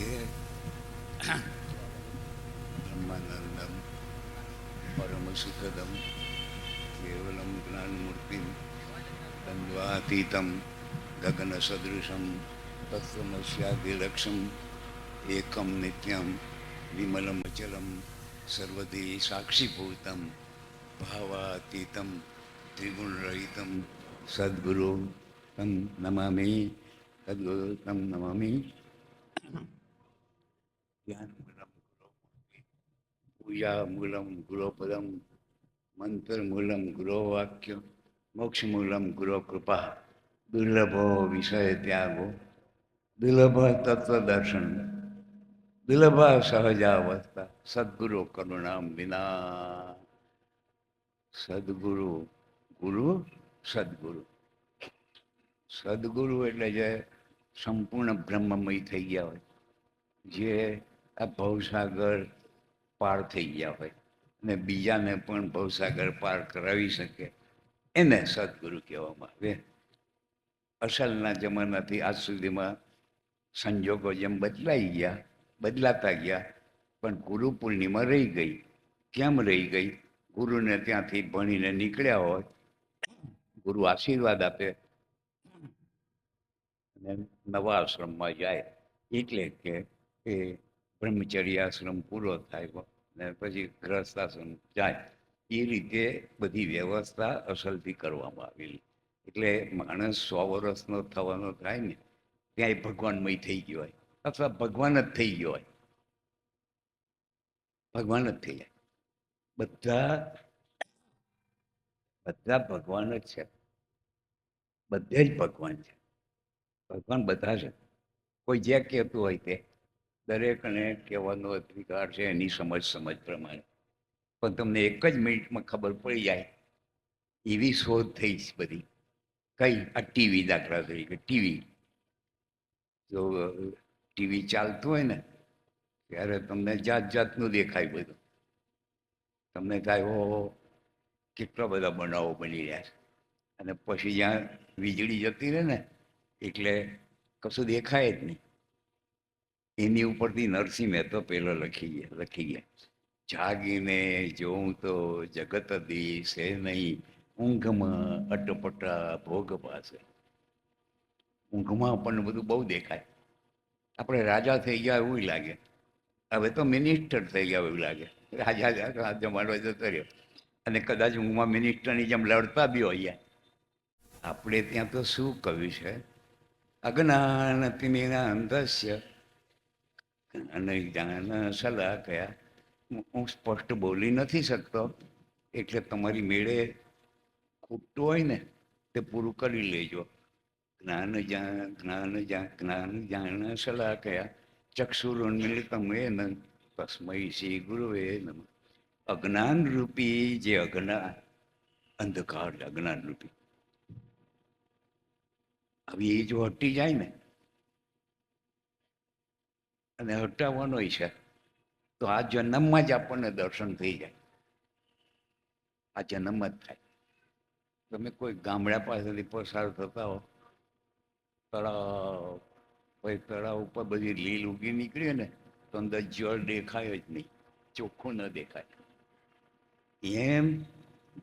છે બ્રહ્માનંદમ પરમ સુખદમ કેવલમ જ્ઞાનમૂર્તિમ, દ્વંદ્વાતીતમ ગગન સદૃશમ તત્વમસ્યાદિલક્ષમ, એકમ નિત્યમ વિમલમ અચલમ સર્વદી સાક્ષીભૂતમ, ભાવાતીતમ, ત્રિગુણરહિતમ સદગુરુ તમ નમામિ સદગુરુ તમ નમામિ. ધ્યાનમૂલમ ગુરોમૂર્તિ પૂજા મૂલમ ગુરોપદમ મંત્રમૂલમ ગુરોવાક્ય મોક્ષમૂલમ ગુરો કૃપા દુર્લભો વિષય ત્યાગો દુર્લભ તત્વદર્શન દુર્લભ સહજાવસ્થા સદગુરુ કરુણામ વિના સદગુરુ ગુરુ સદગુરુ સદગુરુ એટલે જે સંપૂર્ણ બ્રહ્મમય થઈ ગયા હોય જે આ ભવસાગર પાર થઈ ગયા હોય અને બીજાને પણ ભવસાગર પાર કરાવી શકે એને સદગુરુ કહેવામાં આવે. અસલના જમાનાથી આજ સુધીમાં સંજોગો જેમ બદલાઈ ગયા, બદલાતા ગયા, પણ ગુરુ પૂર્ણિમા રહી ગઈ. કેમ રહી ગઈ? ગુરુને ત્યાંથી ભણીને નીકળ્યા હોય, ગુરુ આશીર્વાદ આપે અને નવા આશ્રમમાં જાય. એટલે કે એ બ્રહ્મચર્ય આશ્રમ પૂરો થાય ને પછી ગ્રસ્ત આશ્રમ જાય. એ રીતે બધી વ્યવસ્થા અસલથી કરવામાં આવેલી. એટલે માણસ સો વર્ષનો થવાનો થાય ને ત્યાં એ ભગવાનમય થઈ ગયો હોય. અથવા ભગવાન જ થઈ ગયો હોય. ભગવાન જ થઈ જાય. બધા બધા ભગવાન જ છે. બધે જ ભગવાન છે. ભગવાન બધા છે. કોઈ જે કહેતું હોય તે. દરેકને કહેવાનો અધિકાર છે એની સમજ સમજ પ્રમાણે. પણ તમને એક જ મિનિટમાં ખબર પડી જાય, એવી શોધ થઈ છે બધી. કઈ? આ ટીવી દાખલા તરીકે, ટીવી. જો, ટીવી ચાલતું હોય ને, ત્યારે તમને જાત જાતનું દેખાય બધું. તમને કાંઈ હો, કેટલા બધા બનાવો બની રહ્યા છે. અને પછી જ્યાં વીજળી જતી રહે ને, એટલે કશું દેખાય જ નહીં. એની ઉપરથી નરસિંહ મહેતો પેલો લખી ગયા લખી ગયા. જાગીને જોઉં તો જગત દિશે નહીં, ઊંઘમાં અટપટા ભોગ પાસે. ઊંઘમાં આપણને બધું બહુ દેખાય. આપણે રાજા થઈ ગયા એવું લાગે. હવે તો મિનિસ્ટર થઈ ગયા એવું લાગે. રાજા જમાડો જતો રહ્યો. અને કદાચ ઊંઘમાં મિનિસ્ટરની જેમ લડતા બી હોઈએ આપણે ત્યાં તો શું કહ્યું છે? અજ્ઞાન તિમિના અંધસ્ય અને જ્ઞાન સલાહ કયા. હું- સ્પષ્ટ બોલી નથી શકતો. એટલે તમારી મેળે ખૂટતું હોય ને, તે પૂરું કરી લેજો. જ્ઞાન જ્યાં જ્ઞાન જ્યાં, જ્ઞાન જાણ સલાહ કયા. ચક્ષુરુન્મિલિતમ ન તસ્મય શ્રી ગુરુએ નમ. અજ્ઞાન રૂપી જે અજ્ઞાન અંધકાર અજ્ઞાન રૂપી. હવે એ જો હટી જાય ને અને હટાવવાનો છે. તો આ જન્મમાં જ આપણને દર્શન થઈ જાય. આ જન્મ જ થાય. તમે કોઈ ગામડા પાસેથી પસાર થતા હો, તળાવ પછી તળાવ ઉપર બધી લીલ ઉગી નીકળી ને, તો અંદર જળ દેખાય જ નહીં. ચોખ્ખું ન દેખાય. એમ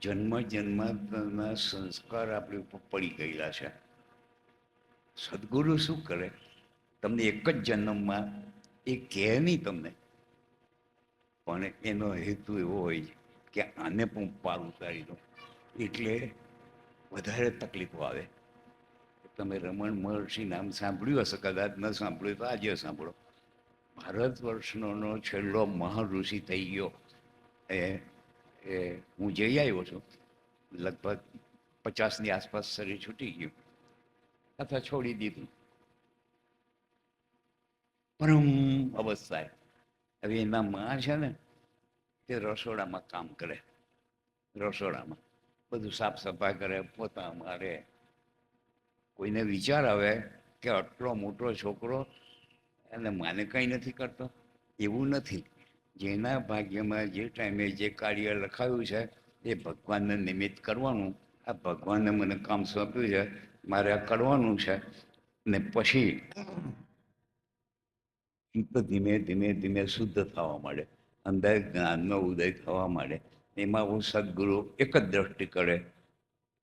જન્મ જન્માના સંસ્કાર આપણી ઉપર પડી ગયેલા છે. સદગુરુ શું કરે? તમને એક જ જન્મમાં એ કહે નહીં તમને? પણ એનો હેતુ એવો હોય છે કે આને પણ પાર ઉતારી દો. એટલે વધારે તકલીફો આવે. તમે રમણ મહર્ષિ નામ સાંભળ્યું હશે, કદાચ ન સાંભળ્યું તો આજે સાંભળો. ભારત વર્ષનો છેલ્લો મહાઋષિ થઈ ગયો. એ એ, હું જઈ આવ્યો છું. લગભગ પચાસની આસપાસ શરીર છૂટી ગયું. અથવા છોડી દીધું. પરમ અવસ્થા હવે એના માં છે ને, તે રસોડામાં કામ કરે. રસોડામાં. બધું સાફ સફાઈ કરે, પોતા મારે. કોઈને વિચાર આવે કે આટલો મોટો છોકરો અને માને કંઈ નથી કરતો. એવું નથી. જેના ભાગ્યમાં જે ટાઈમે જે કાર્ય લખાયું છે, એ ભગવાનને નિમિત્ત કરવાનું. આ ભગવાને મને કામ સોંપ્યું છે. મારે આ કરવાનું છે. ને પછી ચિત્ત ધીમે ધીમે ધીમે શુદ્ધ થવા માંડે. અંદર જ્ઞાનનો ઉદય થવા માંડે. એમાં હું સદગુરુ એક જ દ્રષ્ટિ કરે,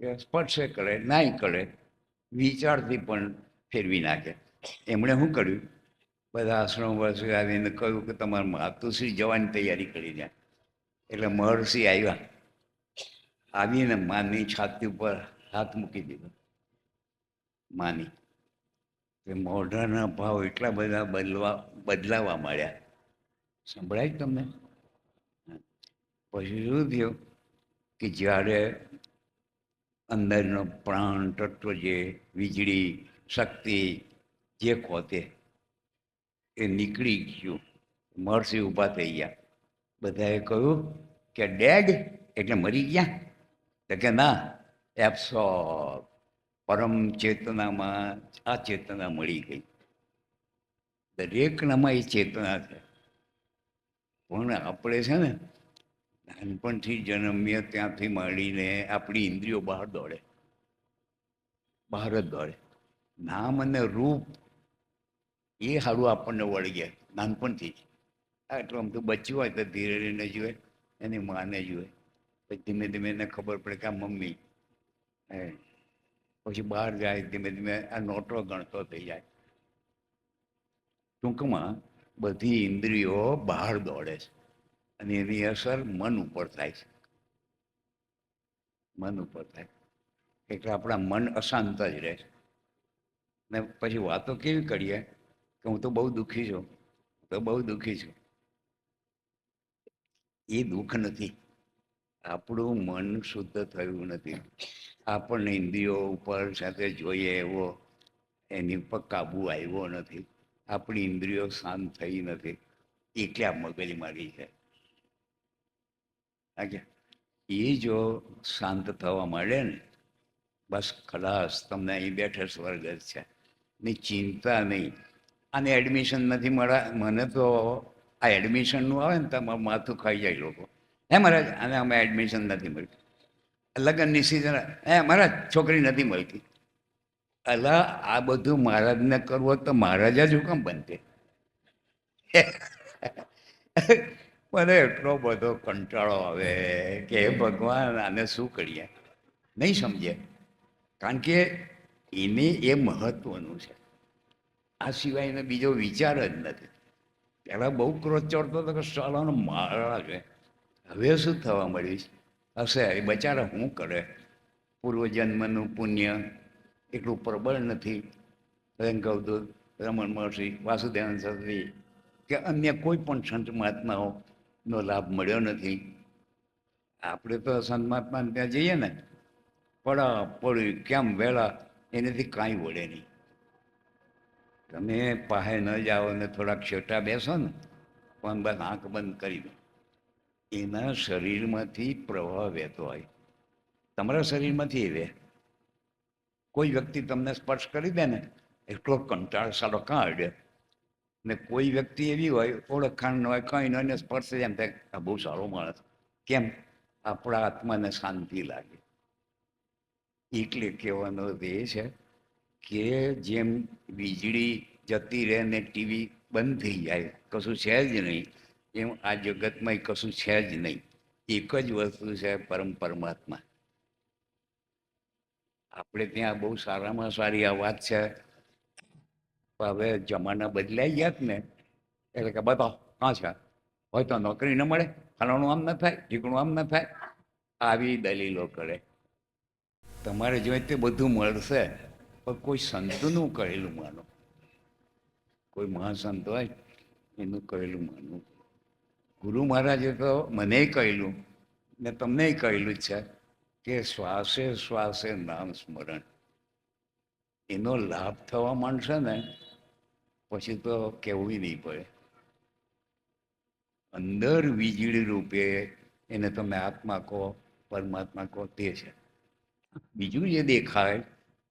કે સ્પર્શે કરે, નાય કરે, વિચારથી પણ ફેરવી નાખે. એમણે શું કર્યું? બધા આશ્રમ પાસે આવીને કહ્યું કે તમારે માતુશ્રી જવાની તૈયારી કરી દે એટલે મહર્ષિ આવ્યા. આવીને માની છાતી ઉપર હાથ મૂકી દીધો. માની. કે મોઢાના ભાવ એટલા બધા બદલવા, બદલાવા માંડ્યા. સંભળાય જ તમને? પછી શું થયું કે જ્યારે અંદરનો પ્રાણ તત્વ જે વીજળી, શક્તિ જે ખોતે એ નીકળી ગયું મહર્ષિ ઊભા થઈ ગયા. બધાએ કહ્યું કે ડેડ, એટલે મરી ગયા. તો કે ના એપ્સો પરમ ચેતનામાં આ ચેતના મળી ગઈ. દરેકનામાં એ ચેતના છે. પણ આપણે છે ને નાનપણથી જન્મીએ ત્યાંથી માંડીને આપણી ઇન્દ્રિયો બહાર દોડે. બહાર જ દોડે. નામ અને રૂપ એ સારું આપણને વળી ગયા, નાનપણથી જ. આ એટલું આમ તો બચ્યું હોય તો ધીરે ધીરે જુએ, એની માને જુએ. પછી ધીમે ધીમે એને ખબર પડે કે આ મમ્મી. હે. પછી બહાર જાય ધીમે ધીમે આ નોટો ગણતો થઈ જાય. ટૂંકમાં બધી ઇન્દ્રિયો બહાર દોડે છે અને એની અસર મન ઉપર થાય છે. મન ઉપર થાય. એટલે આપણા મન અશાંત જ રહે છે. ને પછી વાતો કેવી કરીએ કે હું તો બહુ દુઃખી છું. તો બહુ દુઃખી છું. એ દુઃખ નથી. આપણું મન શુદ્ધ થયું નથી. આપણને ઇન્દ્રિયો ઉપર સાથે જોઈએ એવો એની પર કાબુ આવ્યો નથી. આપણી ઇન્દ્રિયો શાંત થઈ નથી. એટલે આ મગજમારી છે. એ જો શાંત થવા માંડે ને, બસ ખલાસ તમને અહીં બેઠે સ્વર્ગ જ છે. ની ચિંતા નહીં. આને એડમિશન નથી મળ્યા મને તો આ એડમિશનનું આવે ને તમારું માથું ખાઈ જાય લોકો. હે મહારાજ અને અમે એડમિશન નથી મળતી લગ્નની સિઝન હે મહારાજ, છોકરી નથી મળતી. અલા, આ બધું મહારાજને કરવું તો મહારાજ જ હુકમ બનતે મને એટલો બધો કંટાળો આવે કે ભગવાન આને શું કરીએ? નહીં સમજે. કારણ કે એને એ મહત્વનું છે. આ સિવાયનો બીજો વિચાર જ નથી. પહેલાં બહુ ક્રોધ ચડતો હતો કે સાલાનો મારા છે. હવે શું થવા મળીશ હશે, એ બચારા શું કરે? પૂર્વજન્મનું પુણ્ય એટલું પ્રબળ નથી. એમ રમણ મહર્ષિ વાસુદેવન સરસ્વતી કે અન્ય કોઈ પણ સંત મહાત્માઓનો લાભ મળ્યો નથી. આપણે તો સંત મહાત્મા ત્યાં જઈએ ને, પડા પડી કેમ વેળા, એનાથી કાંઈ વળે નહીં. તમે પાસે ન જાઓ ને થોડાક છેટા બેસો ને, પણ બસ આંખ બંધ કરી દો. એના શરીરમાંથી પ્રવાહ વહેતો હોય. તમારા શરીરમાંથી એ વહે કોઈ વ્યક્તિ તમને સ્પર્શ કરી દે ને, એટલો કંટાળ સારો કાં અડે ને કોઈ વ્યક્તિ એવી હોય, ઓળખાણ ન હોય, કંઈ ન એને સ્પર્શ એમ થાય બહુ સારો માણસ. કેમ? આપણા આત્માને શાંતિ લાગે. એટલે કહેવાનો એ છે કે જેમ વીજળી જતી રહે ને ટીવી બંધ થઈ જાય, કશું છે જ નહીં. એમ આ જગતમાં કશું છે જ નહીં. એક જ વસ્તુ છે પરમ પરમાત્મા. આપણે ત્યાં બહુ સારામાં સારી આ વાત છે. હવે જમાના બદલાઈ ગયા ને, એટલે કે બતાવો, કાં છે? હોય તો નોકરી ન મળે, ફલાણું આમ ન થાય, ઢીકણું આમ ન થાય, આવી દલીલો કરે. તમારે જોઈએ તે બધું મળશે, પણ કોઈ સંતનું કહેલું માનો. કોઈ મહાસંત હોય, એનું કહેલું માનવું. ગુરુ મહારાજે તો મને કહેલું, ને તમને કહેલું છે કે શ્વાસે શ્વાસે નામ સ્મરણ. એનો લાભ થવા માંડશે ને, પછી તો કહેવું નહીં પડે. અંદર વીજળી રૂપે એને તમે આત્મા કહો, પરમાત્મા કહો, તે છે. બીજું જે દેખાય,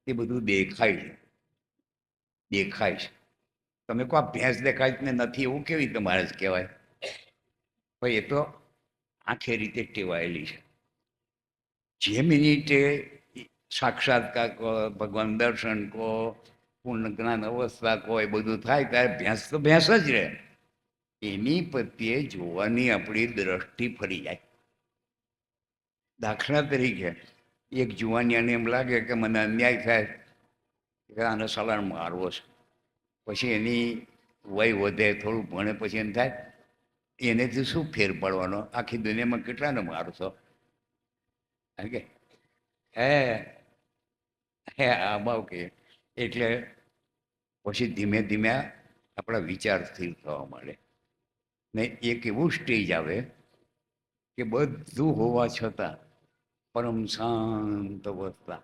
તે બધું દેખાય છે. દેખાય છે. તમે કહો ભેંસ દેખાય ને નથી, એવું કેવી તમારે જ કહેવાય? પણ એ તો આંખે રીતે ટેવાયેલી છે. જે મિનિટે સાક્ષાત્કાર કહો ભગવાન દર્શન કહો પૂર્ણ જ્ઞાન અવસ્થા કોઈ બધું થાય ત્યારે ભેંસ તો ભેંસ જ રહે. એની પ્રત્યે જોવાની આપણી દ્રષ્ટિ ફરી જાય. દાખલા તરીકે, એક જુવાનિયાને એમ લાગે કે મને અન્યાય થાય, કે આને સલાણ મારવો છે. પછી એની વય વધે, થોડું ભણે પછી એમ થાય એનેથી શું ફેર પડવાનો? આખી દુનિયામાં કેટલાને મારશો કે? હે હે, આ બાવ કે. એટલે પછી ધીમે ધીમે આપણા વિચાર સ્થિર થવા માંડે. ને એક એવું સ્ટેજ આવે કે બધું હોવા છતાં પરમ શાંત અવસ્થા.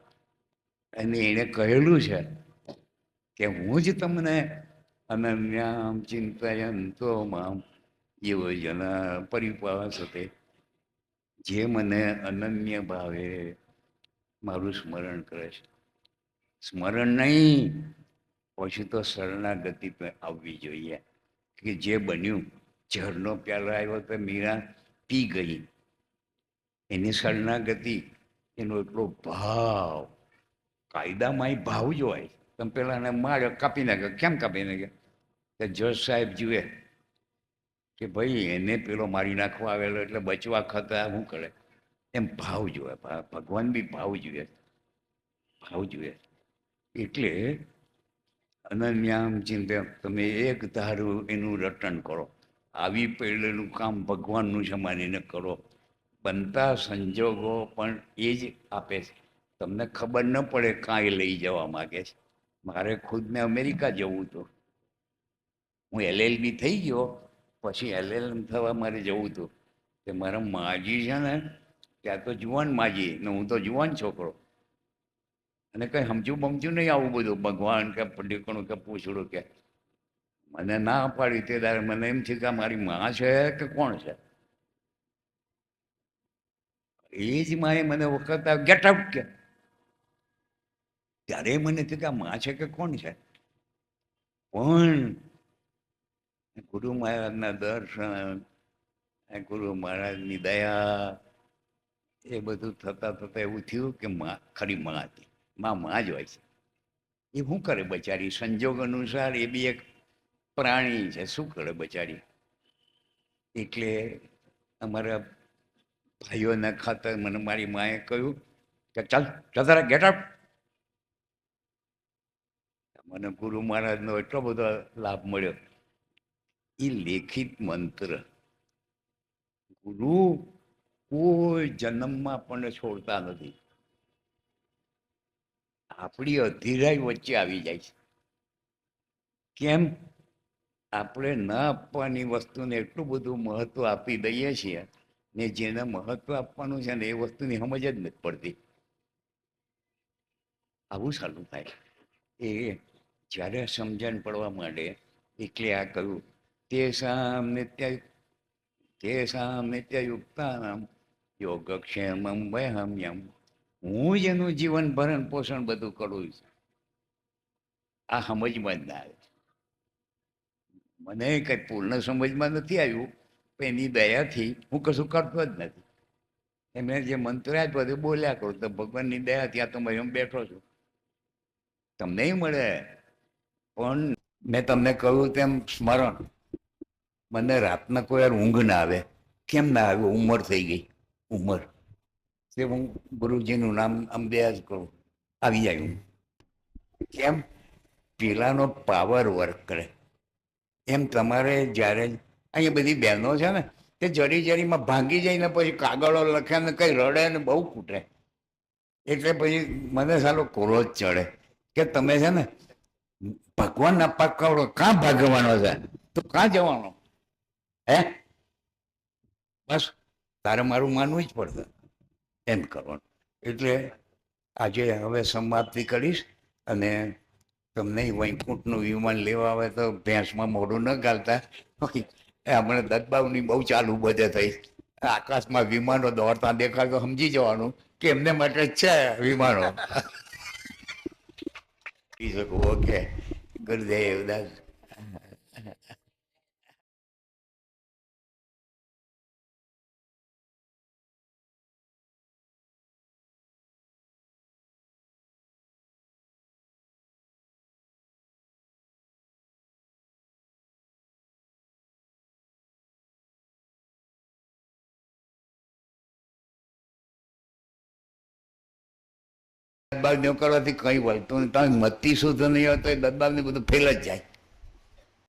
અને એણે કહેલું છે કે હું જ તમને અનન્યામ ચિંતયંતો મામ. યોજના પરિપાસતે જે મને અનન્ય ભાવે મારું સ્મરણ કરે છે. સ્મરણ નહીં, પછી તો શરણાગતિ આવવી જોઈએ. કે જે બન્યું, ઝરનો પ્યાલો આવ્યો તો મીરા પી ગઈ. એની શરણાગતિ, એનો એટલો ભાવ, કાયદામાં ભાવ જોવાય તમે પેલા એને માર્યો, કાપી નાખ્યો. કેમ કાપી નાખ્યો? કે જજ સાહેબ જુએ કે ભાઈ, એને પેલો મારી નાખવા આવેલો એટલે બચવા ખાતા શું કરે? એમ ભાવ જોઈએ ભગવાન બી ભાવ જોઈએ ભાવ જોઈએ એટલે અનન્યામ ચિંતે તમે એક ધારું એનું રટન કરો. આવી પહેલેનું કામ ભગવાનનું છે માનીને કરો. બનતા સંજોગો પણ એ જ આપે છે. તમને ખબર ન પડે કાંઈ લઈ જવા માગે છે. મારે ખુદને અમેરિકા જવું હતું. હું એલએલબી થઈ ગયો. પછી એલએલએમ થવા મારે જવું હતું કે મારા માજી છે ને, ત્યાં તો જુવાન માજી, ને હું તો જુવાન છોકરો. અને કંઈ સમજુ બમજું નહીં આવું બધું, ભગવાન કે પંડિકણું કે પૂછડું કે. મને ના પાડી તે દાડે મને એમ થયું કે મારી માં છે કે કોણ છે? એ જ માએ મને વખત ગેટ આઉટ કે. ત્યારે મને થયું કે આ માં છે કે કોણ છે? પણ ગુરુ મહારાજના દર્શન ગુરુ મહારાજની દયા, એ બધું થતા થતા એવું થયું કે માં, ખરી માં હતી. માં માં જ હોય છે. એ શું કરે બચારી? સંજોગ અનુસાર એ બી એક પ્રાણી છે. શું કરે બચારી? એટલે અમારા ભાઈઓના ખાતર મને મારી માએ કહ્યું કે ચાલ જતા ગેટ અપ મને ગુરુ મહારાજનો એટલો બધો લાભ મળ્યો. એ લેખિત મંત્ર. ગુરુ કોઈ જન્મમાં પણ છોડતા નથી. આપણી અધીરાઈ વચ્ચે આવી જાય છે. કેમ? આપણે ન આપવાની વસ્તુને એટલું બધું મહત્વ આપી દઈએ છીએ ને જેને મહત્વ આપવાનું છે ને એ વસ્તુની સમજ જ નથી પડતી. આવું સારું થાય. એ જ્યારે સમજણ પડવા માંડે, એટલે આ કહ્યું તે સામ નિત્ય તે સામ નિત્યયુક્તાનામ યોગક્ષેમમ વયહમ્યમ હું જ એનું જીવન ભરણ પોષણ બધું કરું છું આ સમજમાં જ ના આવે મને કંઈ પૂર્ણ સમજમાં નથી આવ્યું પણ એની દયાથી હું કશું કરતો જ નથી એમણે જે મંત્ર આપ્યો તે બોલ્યા કરું તો ભગવાનની દયા આ તો હું બેઠો છું તમને મળે પણ મેં તમને કહ્યું તેમ સ્મરણ મને રાતના કોઈ વાર ઊંઘ ના આવે. કેમ ના આવે? ઉંમર થઈ ગઈ. ઉંમર. તે હું ગુરુજીનું નામ દયા કરું. આવી જાય હું. કેમ? પેલાનો પાવર વર્ક કરે. એમ તમારે જ્યારે અહીંયા બધી બહેનો છે ને, તે જરી જરીમાં ભાંગી જઈને પછી કાગળો લખે ને કંઈ રડે ને બહુ કૂટે. એટલે પછી મને સારો ક્રોધ ચડે. કે તમે છે ને, ભગવાનના પાક કાવડો કાં ભાગવાનો છે? તો કાં જવાનો? હે? બસ તારે મારું માનવું જ પડશે. એમ કરવાનું. એટલે આજે હવે સમાપ્તિ કરીશ અને તમને વૈકુંઠનું વિમાન લેવા આવે તો ભેંસમાં મોઢું ન ગાલતા. એ હમણાં દત્તબાબુની બહુ ચાલુ બધે થઈ. આકાશમાં વિમાનો દોડતા દેખાય તો સમજી જવાનું કે એમને માટે છે વિમાનો. ઓકે. ગુરુદેવ દાસ. દબાવ નીકળવાથી કંઈ વળતું નહીં. તમે મતી શુદ્ધ નહીં હોય તો એ દબાવને બધું ફેલ જ જાય.